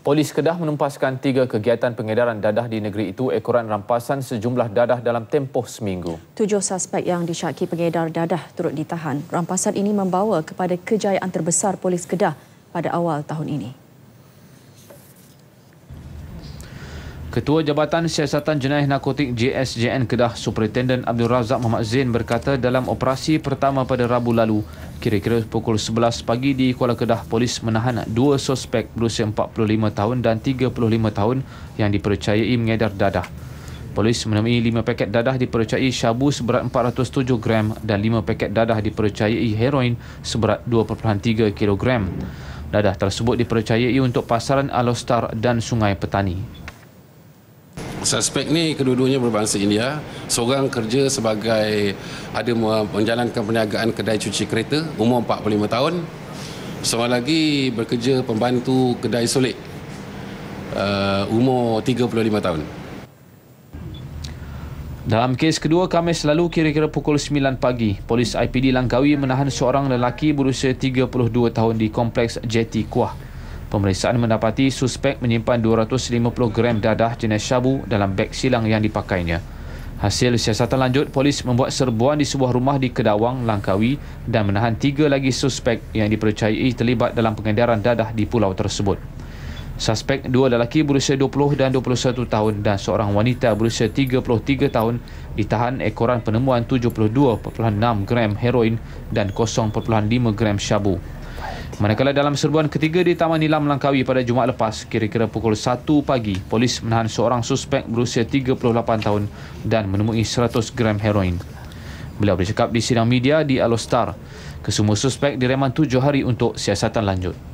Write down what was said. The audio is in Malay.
Polis Kedah menumpaskan tiga kegiatan pengedaran dadah di negeri itu ekoran rampasan sejumlah dadah dalam tempoh seminggu. Tujuh suspek yang disyaki pengedar dadah turut ditahan. Rampasan ini membawa kepada kejayaan terbesar Polis Kedah pada awal tahun ini. Ketua Jabatan Siasatan Jenayah Narkotik JSJN Kedah Superintendent Abdul Razak Muhammad Zain berkata dalam operasi pertama pada Rabu lalu Kira-kira pukul 11 pagi di Kuala Kedah, polis menahan dua suspek berusia 45 tahun dan 35 tahun yang dipercayai mengedar dadah. Polis menemui 5 paket dadah dipercayai syabu seberat 407 gram dan 5 paket dadah dipercayai heroin seberat 2.3 kilogram. Dadah tersebut dipercayai untuk pasaran Alostar dan Sungai Petani. Suspek ni kedua-duanya berbangsa India. Seorang kerja sebagai ada menjalankan perniagaan kedai cuci kereta umur 45 tahun. Seorang lagi bekerja pembantu kedai solik uh, umur 35 tahun. Dalam kes kedua Khamis lalu kira-kira pukul 9 pagi, polis IPD Langkawi menahan seorang lelaki berusia 32 tahun di kompleks Jeti Kuah. Pemeriksaan mendapati suspek menyimpan 250 gram dadah jenis syabu dalam beg silang yang dipakainya. Hasil siasatan lanjut, polis membuat serbuan di sebuah rumah di Kedawang, Langkawi dan menahan tiga lagi suspek yang dipercayai terlibat dalam pengendaran dadah di pulau tersebut. Suspek dua lelaki berusia 20 dan 21 tahun dan seorang wanita berusia 33 tahun ditahan ekoran penemuan 72.6 gram heroin dan 0.5 gram syabu. Manakala dalam serbuan ketiga di Taman Nilam Langkawi pada Jumaat lepas, kira-kira pukul 1 pagi, polis menahan seorang suspek berusia 38 tahun dan menemui 100 gram heroin. Beliau bercakap di sidang media di Alostar. Kesemua suspek direman tujuh hari untuk siasatan lanjut.